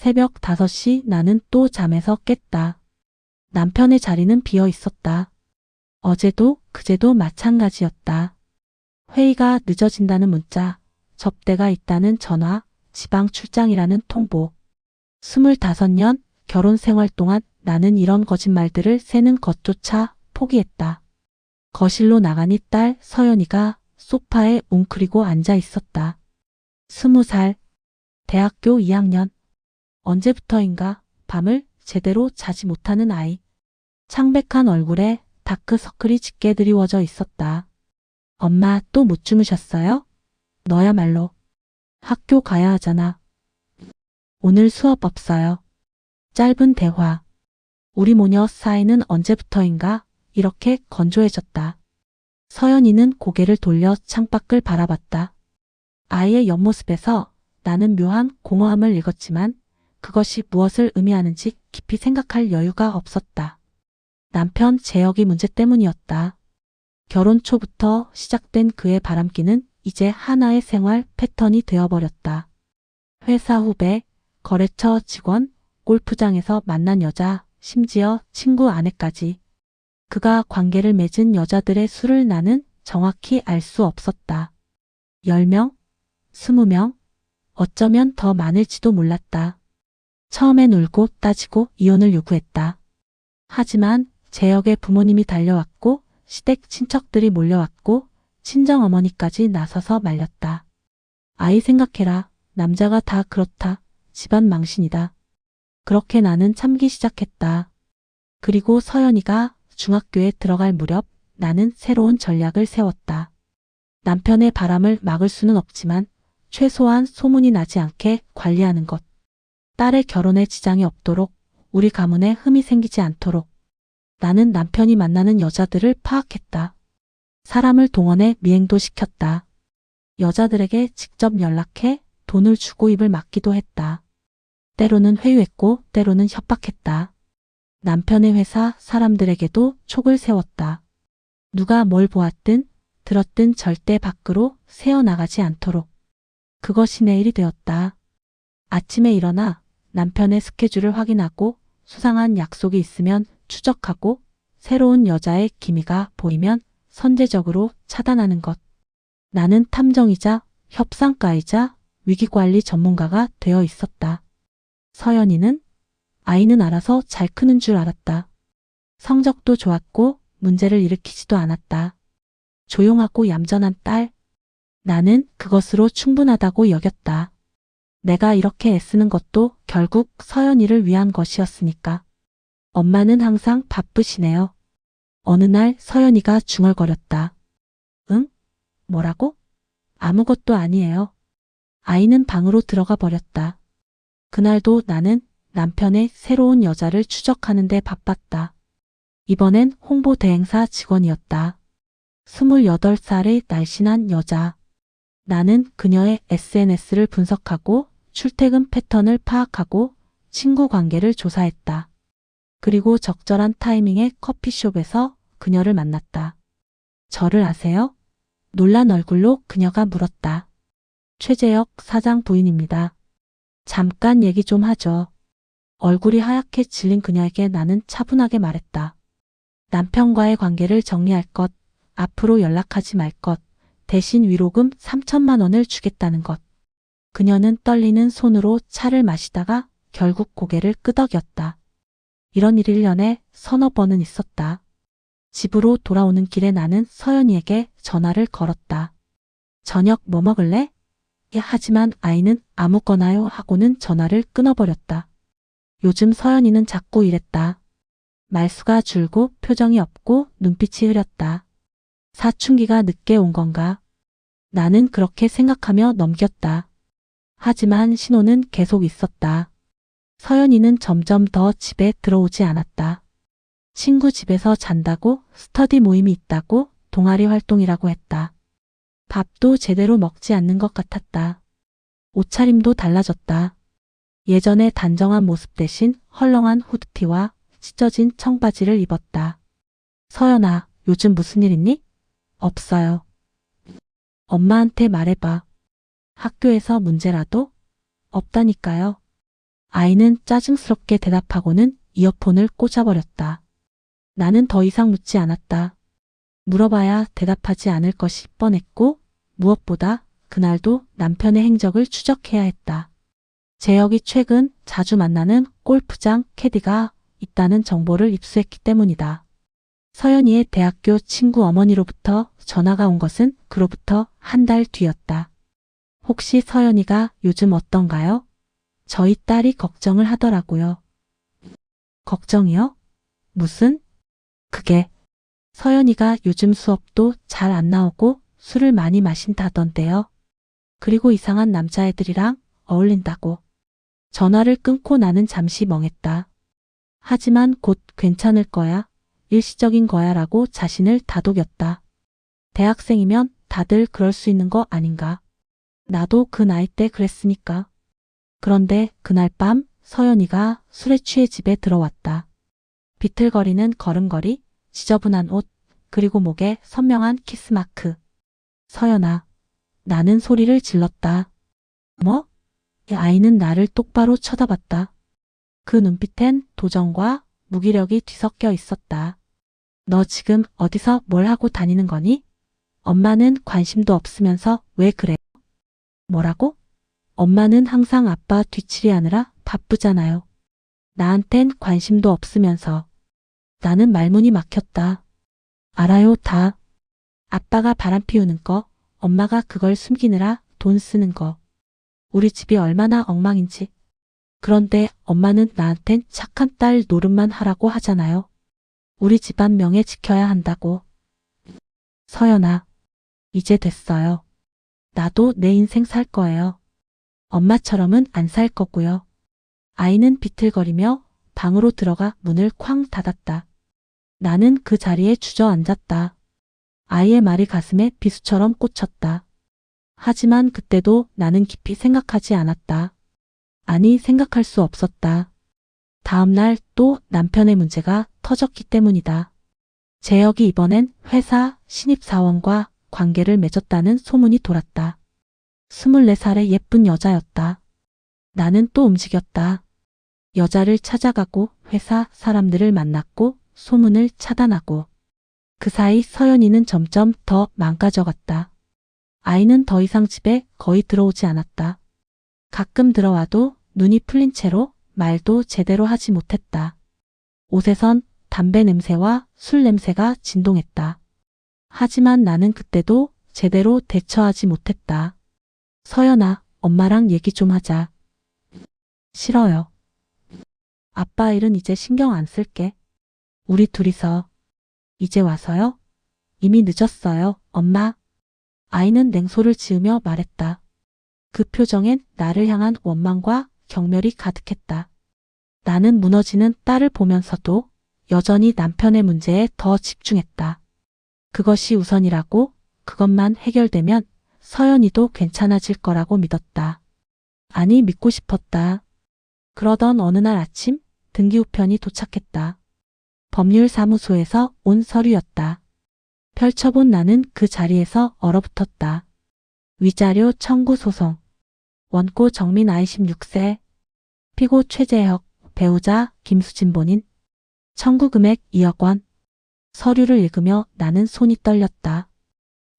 새벽 5시 나는 또 잠에서 깼다. 남편의 자리는 비어 있었다. 어제도 그제도 마찬가지였다. 회의가 늦어진다는 문자, 접대가 있다는 전화, 지방 출장이라는 통보. 25년 결혼 생활 동안 나는 이런 거짓말들을 세는 것조차 포기했다. 거실로 나가니 딸 서연이가 소파에 웅크리고 앉아 있었다. 스무 살, 대학교 2학년. 언제부터인가 밤을 제대로 자지 못하는 아이. 창백한 얼굴에 다크서클이 짙게 드리워져 있었다. 엄마 또 못 주무셨어요? 너야말로. 학교 가야 하잖아. 오늘 수업 없어요. 짧은 대화. 우리 모녀 사이는 언제부터인가 이렇게 건조해졌다. 서연이는 고개를 돌려 창밖을 바라봤다. 아이의 옆모습에서 나는 묘한 공허함을 읽었지만 그것이 무엇을 의미하는지 깊이 생각할 여유가 없었다. 남편 재혁이 문제 때문이었다. 결혼 초부터 시작된 그의 바람기는 이제 하나의 생활 패턴이 되어버렸다. 회사 후배, 거래처 직원, 골프장에서 만난 여자, 심지어 친구 아내까지. 그가 관계를 맺은 여자들의 수를 나는 정확히 알 수 없었다. 10명? 20명? 어쩌면 더 많을지도 몰랐다. 처음엔 울고 따지고 이혼을 요구했다. 하지만 재혁의 부모님이 달려왔고 시댁 친척들이 몰려왔고 친정어머니까지 나서서 말렸다. 아이 생각해라. 남자가 다 그렇다. 집안 망신이다. 그렇게 나는 참기 시작했다. 그리고 서연이가 중학교에 들어갈 무렵 나는 새로운 전략을 세웠다. 남편의 바람을 막을 수는 없지만 최소한 소문이 나지 않게 관리하는 것. 딸의 결혼에 지장이 없도록 우리 가문에 흠이 생기지 않도록 나는 남편이 만나는 여자들을 파악했다. 사람을 동원해 미행도 시켰다. 여자들에게 직접 연락해 돈을 주고 입을 막기도 했다. 때로는 회유했고 때로는 협박했다. 남편의 회사 사람들에게도 촉을 세웠다. 누가 뭘 보았든 들었든 절대 밖으로 새어나가지 않도록. 그것이 내 일이 되었다. 아침에 일어나 남편의 스케줄을 확인하고 수상한 약속이 있으면 추적하고 새로운 여자의 기미가 보이면 선제적으로 차단하는 것. 나는 탐정이자 협상가이자 위기관리 전문가가 되어 있었다. 서연이는 아이는 알아서 잘 크는 줄 알았다. 성적도 좋았고 문제를 일으키지도 않았다. 조용하고 얌전한 딸. 나는 그것으로 충분하다고 여겼다. 내가 이렇게 애쓰는 것도 결국 서연이를 위한 것이었으니까. 엄마는 항상 바쁘시네요. 어느 날 서연이가 중얼거렸다. 응? 뭐라고? 아무것도 아니에요. 아이는 방으로 들어가 버렸다. 그날도 나는 남편의 새로운 여자를 추적하는데 바빴다. 이번엔 홍보 대행사 직원이었다. 28살의 날씬한 여자. 나는 그녀의 SNS를 분석하고 출퇴근 패턴을 파악하고 친구 관계를 조사했다. 그리고 적절한 타이밍에 커피숍에서 그녀를 만났다. 저를 아세요? 놀란 얼굴로 그녀가 물었다. 최재혁 사장 부인입니다. 잠깐 얘기 좀 하죠. 얼굴이 하얗게 질린 그녀에게 나는 차분하게 말했다. 남편과의 관계를 정리할 것, 앞으로 연락하지 말 것, 대신 위로금 3천만 원을 주겠다는 것. 그녀는 떨리는 손으로 차를 마시다가 결국 고개를 끄덕였다. 이런 일이 1년에 서너 번은 있었다. 집으로 돌아오는 길에 나는 서연이에게 전화를 걸었다. 저녁 뭐 먹을래? 예, 하지만 아이는 아무거나요 하고는 전화를 끊어버렸다. 요즘 서연이는 자꾸 이랬다. 말수가 줄고 표정이 없고 눈빛이 흐렸다. 사춘기가 늦게 온 건가? 나는 그렇게 생각하며 넘겼다. 하지만 신호는 계속 있었다. 서연이는 점점 더 집에 들어오지 않았다. 친구 집에서 잔다고 스터디 모임이 있다고 동아리 활동이라고 했다. 밥도 제대로 먹지 않는 것 같았다. 옷차림도 달라졌다. 예전의 단정한 모습 대신 헐렁한 후드티와 찢어진 청바지를 입었다. 서연아, 요즘 무슨 일 있니? 없어요. 엄마한테 말해봐. 학교에서 문제라도? 없다니까요. 아이는 짜증스럽게 대답하고는 이어폰을 꽂아버렸다. 나는 더 이상 묻지 않았다. 물어봐야 대답하지 않을 것이 뻔했고 무엇보다 그날도 남편의 행적을 추적해야 했다. 재혁이 최근 자주 만나는 골프장 캐디가 있다는 정보를 입수했기 때문이다. 서연이의 대학교 친구 어머니로부터 전화가 온 것은 그로부터 한 달 뒤였다. 혹시 서연이가 요즘 어떤가요? 저희 딸이 걱정을 하더라고요. 걱정이요? 무슨? 그게 서연이가 요즘 수업도 잘 안 나오고 술을 많이 마신다던데요. 그리고 이상한 남자애들이랑 어울린다고. 전화를 끊고 나는 잠시 멍했다. 하지만 곧 괜찮을 거야. 일시적인 거야 라고 자신을 다독였다. 대학생이면 다들 그럴 수 있는 거 아닌가. 나도 그 나이 때 그랬으니까. 그런데 그날 밤 서연이가 술에 취해 집에 들어왔다. 비틀거리는 걸음걸이, 지저분한 옷, 그리고 목에 선명한 키스마크. 서연아, 나는 소리를 질렀다. 뭐? 이 아이는 나를 똑바로 쳐다봤다. 그 눈빛엔 도전과 무기력이 뒤섞여 있었다. 너 지금 어디서 뭘 하고 다니는 거니? 엄마는 관심도 없으면서 왜 그래? 뭐라고? 엄마는 항상 아빠 뒤치리하느라 바쁘잖아요. 나한텐 관심도 없으면서. 나는 말문이 막혔다. 알아요, 다. 아빠가 바람 피우는 거, 엄마가 그걸 숨기느라 돈 쓰는 거. 우리 집이 얼마나 엉망인지. 그런데 엄마는 나한텐 착한 딸 노릇만 하라고 하잖아요. 우리 집안 명예 지켜야 한다고. 서연아, 이제 됐어요. 나도 내 인생 살 거예요. 엄마처럼은 안 살 거고요. 아이는 비틀거리며 방으로 들어가 문을 쾅 닫았다. 나는 그 자리에 주저앉았다. 아이의 말이 가슴에 비수처럼 꽂혔다. 하지만 그때도 나는 깊이 생각하지 않았다. 아니, 생각할 수 없었다. 다음날 또 남편의 문제가 터졌기 때문이다. 재혁이 이번엔 회사 신입사원과 관계를 맺었다는 소문이 돌았다. 24살의 예쁜 여자였다. 나는 또 움직였다. 여자를 찾아가고 회사 사람들을 만났고 소문을 차단하고 그 사이 서연이는 점점 더 망가져갔다. 아이는 더 이상 집에 거의 들어오지 않았다. 가끔 들어와도 눈이 풀린 채로 말도 제대로 하지 못했다. 옷에선 담배 냄새와 술 냄새가 진동했다. 하지만 나는 그때도 제대로 대처하지 못했다. 서연아, 엄마랑 얘기 좀 하자. 싫어요. 아빠 일은 이제 신경 안 쓸게. 우리 둘이서. 이제 와서요? 이미 늦었어요, 엄마. 아이는 냉소를 지으며 말했다. 그 표정엔 나를 향한 원망과 경멸이 가득했다. 나는 무너지는 딸을 보면서도 여전히 남편의 문제에 더 집중했다. 그것이 우선이라고 그것만 해결되면 서연이도 괜찮아질 거라고 믿었다. 아니, 믿고 싶었다. 그러던 어느 날 아침 등기 우편이 도착했다. 법률사무소에서 온 서류였다. 펼쳐본 나는 그 자리에서 얼어붙었다. 위자료 청구 소송. 원고 정민 아이 16세. 피고 최재혁, 배우자 김수진 본인. 청구 금액 2억 원. 서류를 읽으며 나는 손이 떨렸다.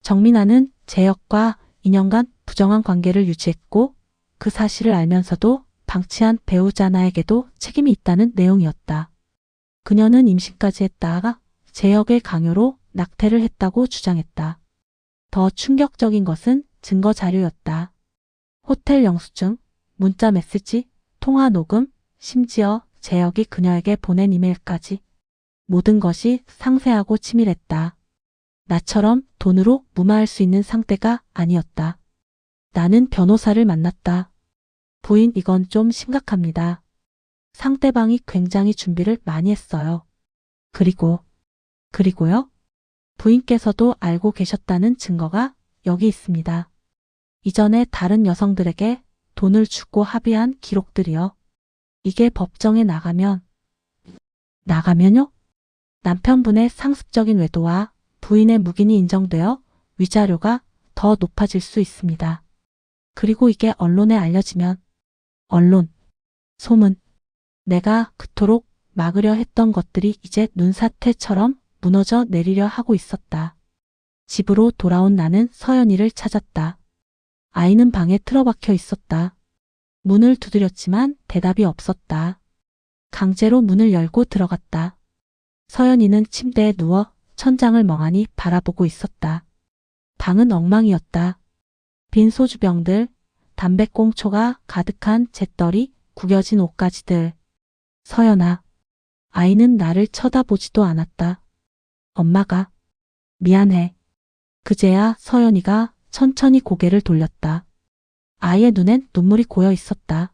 정민아는 재혁과 2년간 부정한 관계를 유지했고 그 사실을 알면서도 방치한 배우자 나에게도 책임이 있다는 내용이었다. 그녀는 임신까지 했다가 재혁의 강요로 낙태를 했다고 주장했다. 더 충격적인 것은 증거 자료였다. 호텔 영수증, 문자 메시지, 통화 녹음, 심지어 재혁이 그녀에게 보낸 이메일까지 모든 것이 상세하고 치밀했다. 나처럼 돈으로 무마할 수 있는 상대가 아니었다. 나는 변호사를 만났다. 부인 이건 좀 심각합니다. 상대방이 굉장히 준비를 많이 했어요. 그리고, 그리고요? 부인께서도 알고 계셨다는 증거가 여기 있습니다. 이전에 다른 여성들에게 돈을 주고 합의한 기록들이요. 이게 법정에 나가면, 나가면요? 남편분의 상습적인 외도와 부인의 묵인이 인정되어 위자료가 더 높아질 수 있습니다. 그리고 이게 언론에 알려지면, 언론, 소문. 내가 그토록 막으려 했던 것들이 이제 눈사태처럼 무너져 내리려 하고 있었다. 집으로 돌아온 나는 서연이를 찾았다. 아이는 방에 틀어박혀 있었다. 문을 두드렸지만 대답이 없었다. 강제로 문을 열고 들어갔다. 서연이는 침대에 누워 천장을 멍하니 바라보고 있었다. 방은 엉망이었다. 빈 소주병들, 담배꽁초가 가득한 재떨이, 구겨진 옷가지들. 서연아. 아이는 나를 쳐다보지도 않았다. 엄마가. 미안해. 그제야 서연이가 천천히 고개를 돌렸다. 아이의 눈엔 눈물이 고여 있었다.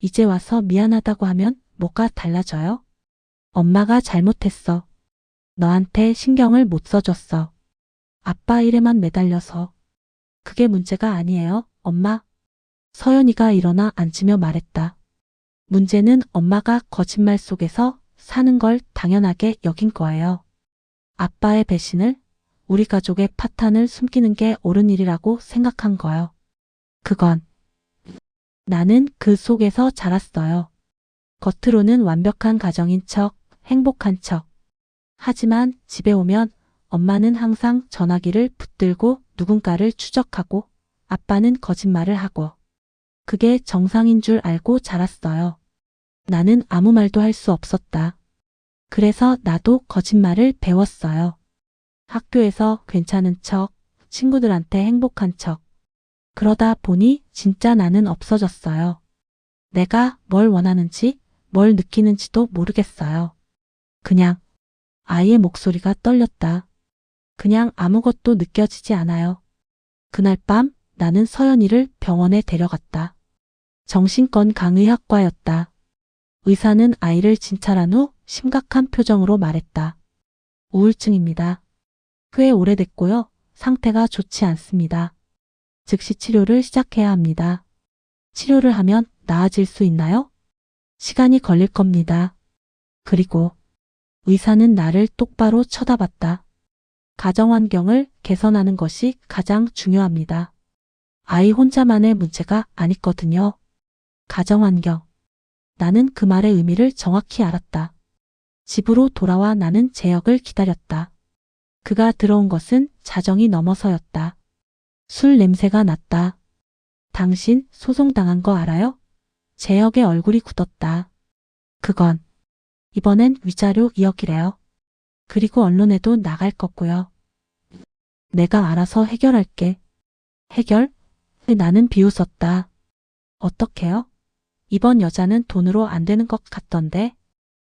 이제 와서 미안하다고 하면 뭐가 달라져요? 엄마가 잘못했어. 너한테 신경을 못 써줬어. 아빠 일에만 매달려서. 그게 문제가 아니에요, 엄마. 서연이가 일어나 앉으며 말했다. 문제는 엄마가 거짓말 속에서 사는 걸 당연하게 여긴 거예요. 아빠의 배신을, 우리 가족의 파탄을 숨기는 게 옳은 일이라고 생각한 거요. 그건 나는 그 속에서 자랐어요. 겉으로는 완벽한 가정인 척, 행복한 척. 하지만 집에 오면 엄마는 항상 전화기를 붙들고 누군가를 추적하고 아빠는 거짓말을 하고 그게 정상인 줄 알고 자랐어요. 나는 아무 말도 할 수 없었다. 그래서 나도 거짓말을 배웠어요. 학교에서 괜찮은 척, 친구들한테 행복한 척. 그러다 보니 진짜 나는 없어졌어요. 내가 뭘 원하는지, 뭘 느끼는지도 모르겠어요. 그냥 아이의 목소리가 떨렸다. 그냥 아무것도 느껴지지 않아요. 그날 밤 나는 서연이를 병원에 데려갔다. 정신건 강의학과였다. 의사는 아이를 진찰한 후 심각한 표정으로 말했다. 우울증입니다. 꽤 오래됐고요. 상태가 좋지 않습니다. 즉시 치료를 시작해야 합니다. 치료를 하면 나아질 수 있나요? 시간이 걸릴 겁니다. 그리고 의사는 나를 똑바로 쳐다봤다. 가정 환경을 개선하는 것이 가장 중요합니다. 아이 혼자만의 문제가 아니거든요. 가정 환경. 나는 그 말의 의미를 정확히 알았다. 집으로 돌아와 나는 재혁을 기다렸다. 그가 들어온 것은 자정이 넘어서였다. 술 냄새가 났다. 당신 소송당한 거 알아요? 재혁의 얼굴이 굳었다. 그건 이번엔 위자료 2억이래요. 그리고 언론에도 나갈 거고요. 내가 알아서 해결할게. 해결? 나는 비웃었다. 어떻게요? 이번 여자는 돈으로 안 되는 것 같던데.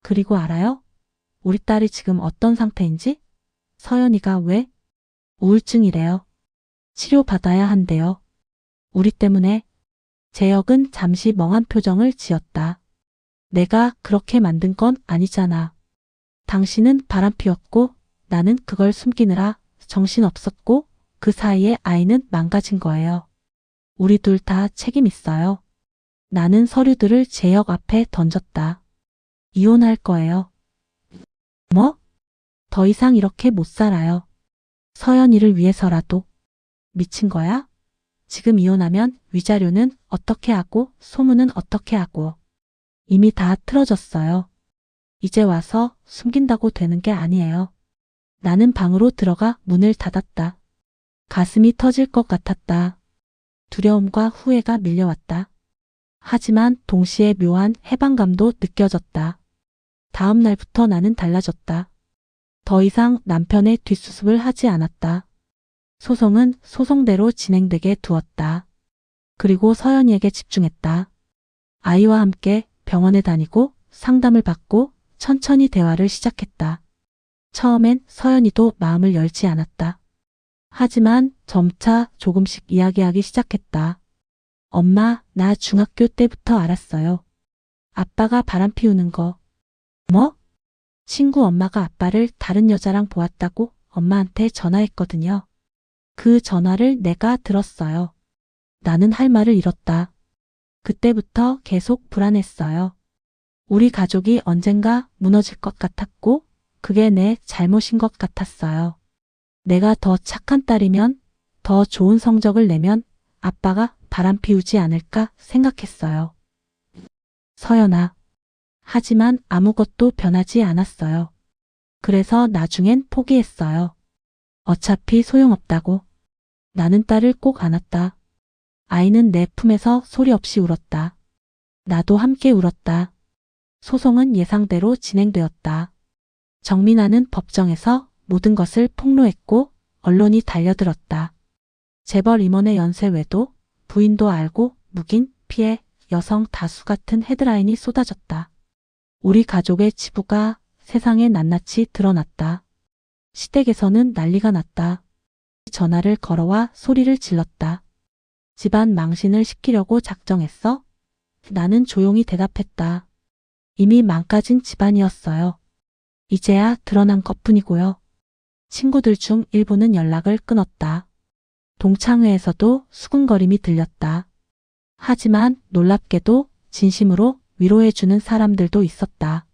그리고 알아요? 우리 딸이 지금 어떤 상태인지? 서연이가 왜? 우울증이래요. 치료받아야 한대요. 우리 때문에. 재혁은 잠시 멍한 표정을 지었다. 내가 그렇게 만든 건 아니잖아. 당신은 바람 피웠고 나는 그걸 숨기느라 정신 없었고 그 사이에 아이는 망가진 거예요. 우리 둘 다 책임 있어요. 나는 서류들을 재혁 앞에 던졌다. 이혼할 거예요. 뭐? 더 이상 이렇게 못 살아요. 서연이를 위해서라도. 미친 거야? 지금 이혼하면 위자료는 어떻게 하고 소문은 어떻게 하고. 이미 다 틀어졌어요. 이제 와서 숨긴다고 되는 게 아니에요. 나는 방으로 들어가 문을 닫았다. 가슴이 터질 것 같았다. 두려움과 후회가 밀려왔다. 하지만 동시에 묘한 해방감도 느껴졌다. 다음 날부터 나는 달라졌다. 더 이상 남편의 뒷수습을 하지 않았다. 소송은 소송대로 진행되게 두었다. 그리고 서연이에게 집중했다. 아이와 함께 병원에 다니고 상담을 받고 천천히 대화를 시작했다. 처음엔 서연이도 마음을 열지 않았다. 하지만 점차 조금씩 이야기하기 시작했다. 엄마, 나 중학교 때부터 알았어요. 아빠가 바람 피우는 거. 뭐? 친구 엄마가 아빠를 다른 여자랑 보았다고 엄마한테 전화했거든요. 그 전화를 내가 들었어요. 나는 할 말을 잃었다. 그때부터 계속 불안했어요. 우리 가족이 언젠가 무너질 것 같았고, 그게 내 잘못인 것 같았어요. 내가 더 착한 딸이면, 더 좋은 성적을 내면 아빠가 바람 피우지 않을까 생각했어요. 서연아. 하지만 아무것도 변하지 않았어요. 그래서 나중엔 포기했어요. 어차피 소용없다고. 나는 딸을 꼭 안았다. 아이는 내 품에서 소리 없이 울었다. 나도 함께 울었다. 소송은 예상대로 진행되었다. 정민아는 법정에서 모든 것을 폭로했고 언론이 달려들었다. 재벌 임원의 연쇄 외도, 부인도 알고 묵인, 피해, 여성 다수 같은 헤드라인이 쏟아졌다. 우리 가족의 치부가 세상에 낱낱이 드러났다. 시댁에서는 난리가 났다. 전화를 걸어와 소리를 질렀다. 집안 망신을 시키려고 작정했어? 나는 조용히 대답했다. 이미 망가진 집안이었어요. 이제야 드러난 것 뿐이고요. 친구들 중 일부는 연락을 끊었다. 동창회에서도 수군거림이 들렸다. 하지만 놀랍게도 진심으로 위로해주는 사람들도 있었다.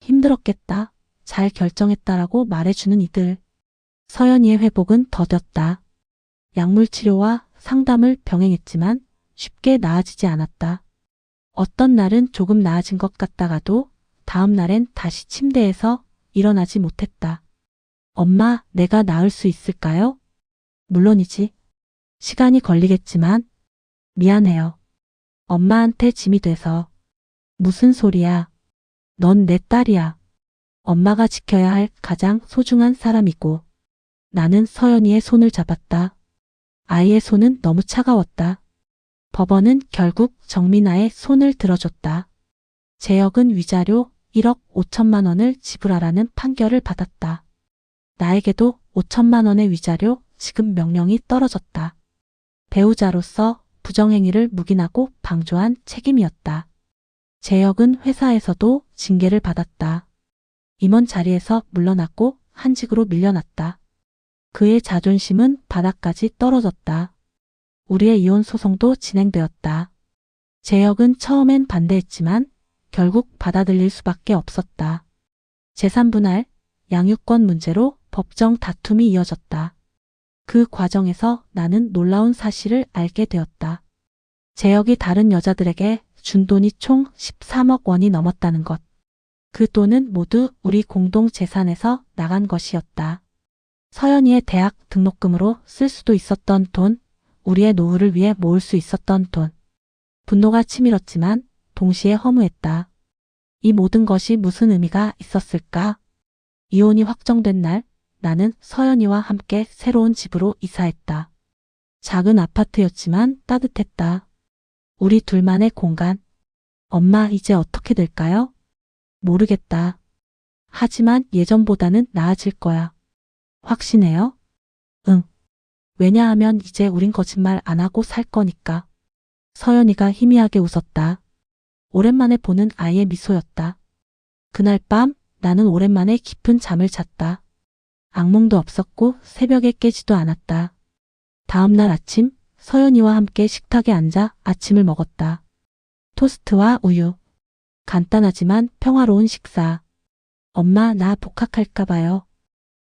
힘들었겠다. 잘 결정했다라고 말해주는 이들. 서연이의 회복은 더뎠다. 약물 치료와 상담을 병행했지만 쉽게 나아지지 않았다. 어떤 날은 조금 나아진 것 같다가도 다음 날엔 다시 침대에서 일어나지 못했다. 엄마, 내가 나을 수 있을까요? 물론이지. 시간이 걸리겠지만 미안해요. 엄마한테 짐이 돼서. 무슨 소리야. 넌 내 딸이야. 엄마가 지켜야 할 가장 소중한 사람이고 나는 서연이의 손을 잡았다. 아이의 손은 너무 차가웠다. 법원은 결국 정민아의 손을 들어줬다. 재혁은 위자료 1억 5천만 원을 지불하라는 판결을 받았다. 나에게도 5천만 원의 위자료 지급 명령이 떨어졌다. 배우자로서 부정행위를 묵인하고 방조한 책임이었다. 재혁은 회사에서도 징계를 받았다. 임원 자리에서 물러났고 한직으로 밀려났다. 그의 자존심은 바닥까지 떨어졌다. 우리의 이혼 소송도 진행되었다. 재혁은 처음엔 반대했지만 결국 받아들일 수밖에 없었다. 재산 분할, 양육권 문제로 법정 다툼이 이어졌다. 그 과정에서 나는 놀라운 사실을 알게 되었다. 재혁이 다른 여자들에게 준 돈이 총 13억 원이 넘었다는 것. 그 돈은 모두 우리 공동 재산에서 나간 것이었다. 서연이의 대학 등록금으로 쓸 수도 있었던 돈, 우리의 노후를 위해 모을 수 있었던 돈. 분노가 치밀었지만 동시에 허무했다. 이 모든 것이 무슨 의미가 있었을까? 이혼이 확정된 날 나는 서연이와 함께 새로운 집으로 이사했다. 작은 아파트였지만 따뜻했다. 우리 둘만의 공간. 엄마 이제 어떻게 될까요? 모르겠다. 하지만 예전보다는 나아질 거야. 확신해요? 응. 왜냐하면 이제 우린 거짓말 안 하고 살 거니까. 서연이가 희미하게 웃었다. 오랜만에 보는 아이의 미소였다. 그날 밤 나는 오랜만에 깊은 잠을 잤다. 악몽도 없었고 새벽에 깨지도 않았다. 다음 날 아침 서연이와 함께 식탁에 앉아 아침을 먹었다. 토스트와 우유. 간단하지만 평화로운 식사. 엄마 나 복학할까 봐요.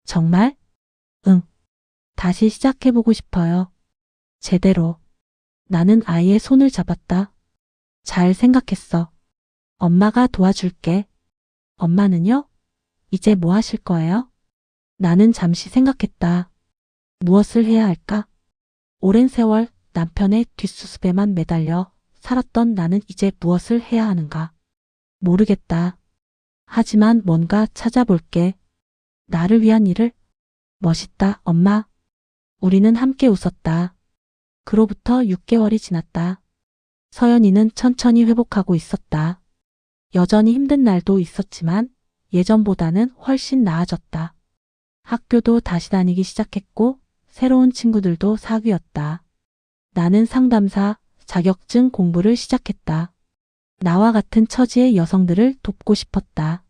정말? 응. 다시 시작해보고 싶어요. 제대로. 나는 아이의 손을 잡았다. 잘 생각했어. 엄마가 도와줄게. 엄마는요? 이제 뭐 하실 거예요? 나는 잠시 생각했다. 무엇을 해야 할까? 오랜 세월 남편의 뒷수습에만 매달려 살았던 나는 이제 무엇을 해야 하는가? 모르겠다. 하지만 뭔가 찾아볼게. 나를 위한 일을? 멋있다, 엄마. 우리는 함께 웃었다. 그로부터 6개월이 지났다. 서연이는 천천히 회복하고 있었다. 여전히 힘든 날도 있었지만 예전보다는 훨씬 나아졌다. 학교도 다시 다니기 시작했고 새로운 친구들도 사귀었다. 나는 상담사 자격증 공부를 시작했다. 나와 같은 처지의 여성들을 돕고 싶었다.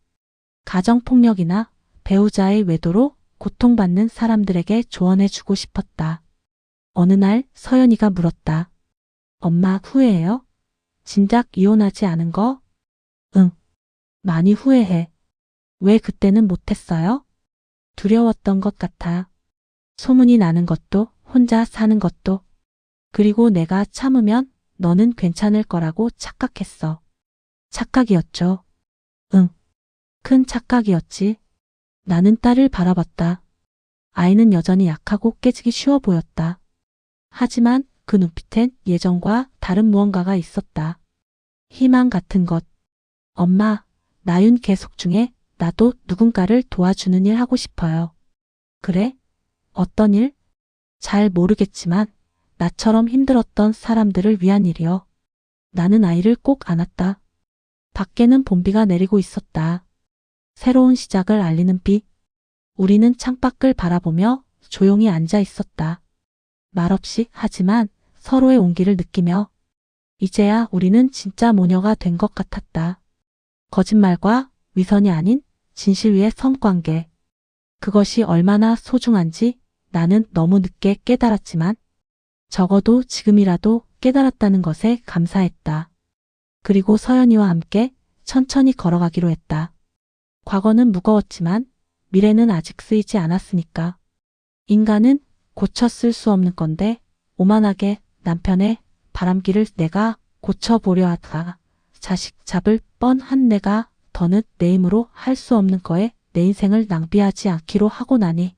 가정폭력이나 배우자의 외도로 고통받는 사람들에게 조언해주고 싶었다. 어느 날 서연이가 물었다. 엄마 후회해요? 진작 이혼하지 않은 거? 응. 많이 후회해. 왜 그때는 못했어요? 두려웠던 것 같아. 소문이 나는 것도, 혼자 사는 것도. 그리고 내가 참으면 너는 괜찮을 거라고 착각했어. 착각이었죠. 응. 큰 착각이었지. 나는 딸을 바라봤다. 아이는 여전히 약하고 깨지기 쉬워 보였다. 하지만 그 눈빛엔 예전과 다른 무언가가 있었다. 희망 같은 것. 엄마, 나윤 계속 중에 나도 누군가를 도와주는 일 하고 싶어요. 그래? 어떤 일? 잘 모르겠지만 나처럼 힘들었던 사람들을 위한 일이요. 나는 아이를 꼭 안았다. 밖에는 봄비가 내리고 있었다. 새로운 시작을 알리는 비. 우리는 창밖을 바라보며 조용히 앉아 있었다. 말없이 하지만 서로의 온기를 느끼며 이제야 우리는 진짜 모녀가 된 것 같았다. 거짓말과 위선이 아닌 진실 위의 성관계. 그것이 얼마나 소중한지 나는 너무 늦게 깨달았지만 적어도 지금이라도 깨달았다는 것에 감사했다. 그리고 서연이와 함께 천천히 걸어가기로 했다. 과거는 무거웠지만 미래는 아직 쓰이지 않았으니까. 인간은 고쳤을 수 없는 건데 오만하게 남편의 바람기를 내가 고쳐보려 하다가 자식 잡을 뻔한 내가 더는 내 힘으로 할 수 없는 거에 내 인생을 낭비하지 않기로 하고 나니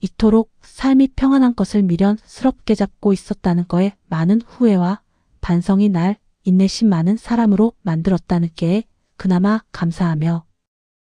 이토록 삶이 평안한 것을 미련스럽게 잡고 있었다는 거에 많은 후회와 반성이 날 인내심 많은 사람으로 만들었다는 게 그나마 감사하며